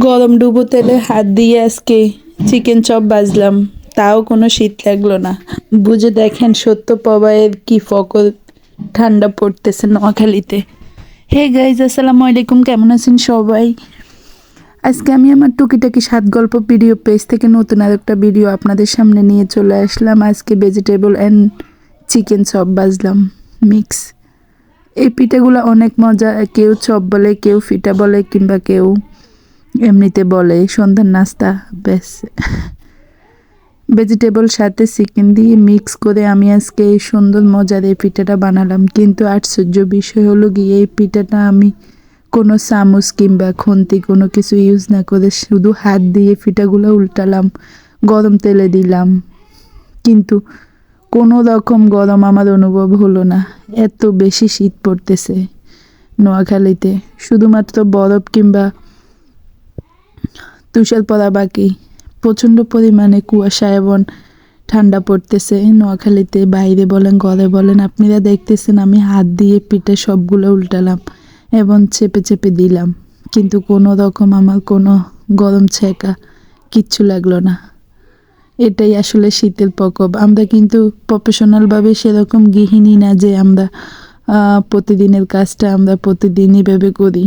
গরম ডুবো তেলে হাত দিয়ে আজকে চিকেন চপ বাজলাম। তাও কোনো শীত লাগল না। বুঝে দেখেন সত্য পবায়ের কি ফকর, ঠান্ডা পড়তেছে নোয়াখালীতে। হে গাইজ আসসালামু আলাইকুম, কেমন আছেন সবাই? আজকে আমি আমার টুকিটাকি সাত গল্প ভিডিও পেজ থেকে নতুন আর একটা ভিডিও আপনাদের সামনে নিয়ে চলে আসলাম। আজকে ভেজিটেবল অ্যান্ড চিকেন চপ বাজলাম। মিক্স এই পিঠাগুলো অনেক মজা। কেউ চপ বলে, কেউ ফিটা বলে, কিংবা কেউ এমনিতে বলে সন্ধ্যার নাস্তা, ব্যাস। ভেজিটেবল সাথে চিকেন দিয়ে মিক্স করে আমি আজকে এই সুন্দর মজার এই পিঠাটা বানালাম। কিন্তু আশ্চর্য বিষয় হলো গিয়ে, এই পিঠাটা আমি কোনো চামচ কিংবা খুন্তি কোনো কিছু ইউজ না করে শুধু হাত দিয়ে পিঠাগুলো উল্টালাম, গরম তেলে দিলাম। কিন্তু কোনো রকম গরম আমার অনুভব হলো না। এত বেশি শীত পড়তেছে নোয়াখালীতে। শুধুমাত্র বরফ কিংবা তুষার পড়া বাকি প্রচণ্ড পরিমাণে কুয়াশা এবং ঠান্ডা পড়তেছে। নোয়াখালীতে বাইরে বলেন ঘরে বলেন, আপনারা দেখতেছেন, আমি হাত দিয়ে পিঠে সবগুলো উল্টালাম এবং চেপে চেপে দিলাম। কিন্তু কোনো রকম আমার কোনো গরম ছেঁকা কিচ্ছু লাগল না। এটাই আসলে শীতের প্রকোপ। আমরা কিন্তু প্রফেশনালভাবে সেরকম গৃহিণী না যে আমরা প্রতিদিনের কাজটা আমরা প্রতিদিনই ভেবে করি।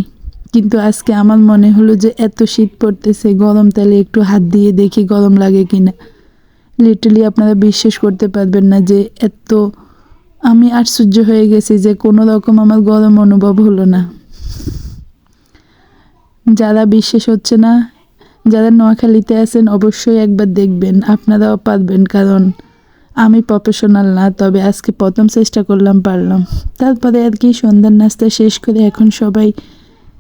কিন্তু আজকে আমার মনে হলো যে এত শীত পড়তেছে, গরম তেলে একটু হাত দিয়ে দেখি গরম লাগে কিনা। লিটারলি আপনারা বিশ্বাস করতে পারবেন না যে এত আমি আশ্চর্য হয়ে গেছি যে কোনো রকম আমার গরম অনুভব হলো না। যারা বিশ্বাস হচ্ছে না, যারা নোয়াখালীতে আছেন অবশ্যই একবার দেখবেন, আপনারাও পারবেন কারণ আমি প্রফেশনাল না, তবে আজকে প্রথম চেষ্টা করলাম, পারলাম। তারপরে আর কি সন্ধ্যার নাস্তা শেষ করে এখন সবাই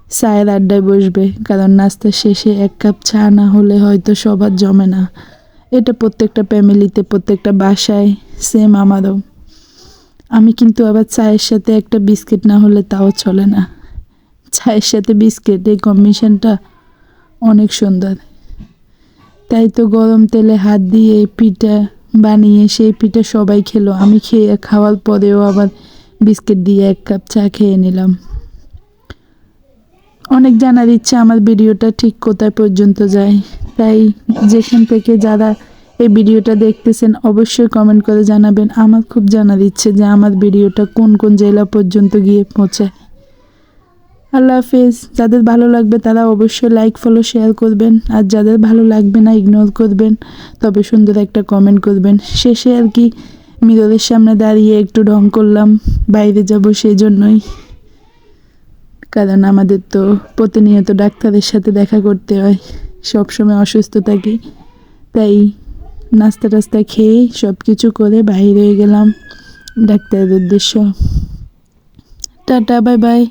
চায়ের আড্ডায় বসবে, কারণ নাস্তা শেষে এক কাপ চা না হলে হয়তো সবার জমে না। এটা প্রত্যেকটা ফ্যামিলিতে, প্রত্যেকটা বাসায়, সেম আমারও। আমি কিন্তু আবার চায়ের সাথে একটা বিস্কিট না হলে তাও চলে না। চায়ের সাথে বিস্কিট, এই কম্বিনেশনটা অনেক সুন্দর। তাই তো গরম তেলে হাত দিয়ে পিঠা বানিয়ে, সেই পিঠা সবাই খেলো। আমি খেয়ে, খাওয়ার পরেও আবার বিস্কিট দিয়ে এক কাপ চা খেয়ে নিলাম। অনেক জানার ইচ্ছা আমার ভিডিওটা ঠিক কোথায় পর্যন্ত যায়। তাই যেখান থেকে যারা এই ভিডিওটা দেখতেছেন, অবশ্যই কমেন্ট করে জানাবেন। আমার খুব জানার ইচ্ছে যে আমার ভিডিওটা কোন কোন জেলা পর্যন্ত গিয়ে পৌঁছায়। আল্লাহ হাফিজ। যাদের ভালো লাগবে তারা অবশ্যই লাইক ফলো শেয়ার করবেন। আর যাদের ভালো লাগবে না ইগনোর করবেন। তবে সুন্দর একটা কমেন্ট করবেন। শেষে আর কি মিররের সামনে দাঁড়িয়ে একটু ঢং করলাম। বাইরে যাব সেই জন্যই কারণ আমাদের তো প্রতিনিয়ত ডাক্তারের সাথে দেখা করতে হয়। সব সময় অসুস্থ থাকি। তাই নাস্তা টাস্তা খেয়ে সব কিছু করে বাইরে গেলাম ডাক্তারের উদ্দেশ্য। Tata, bye bye.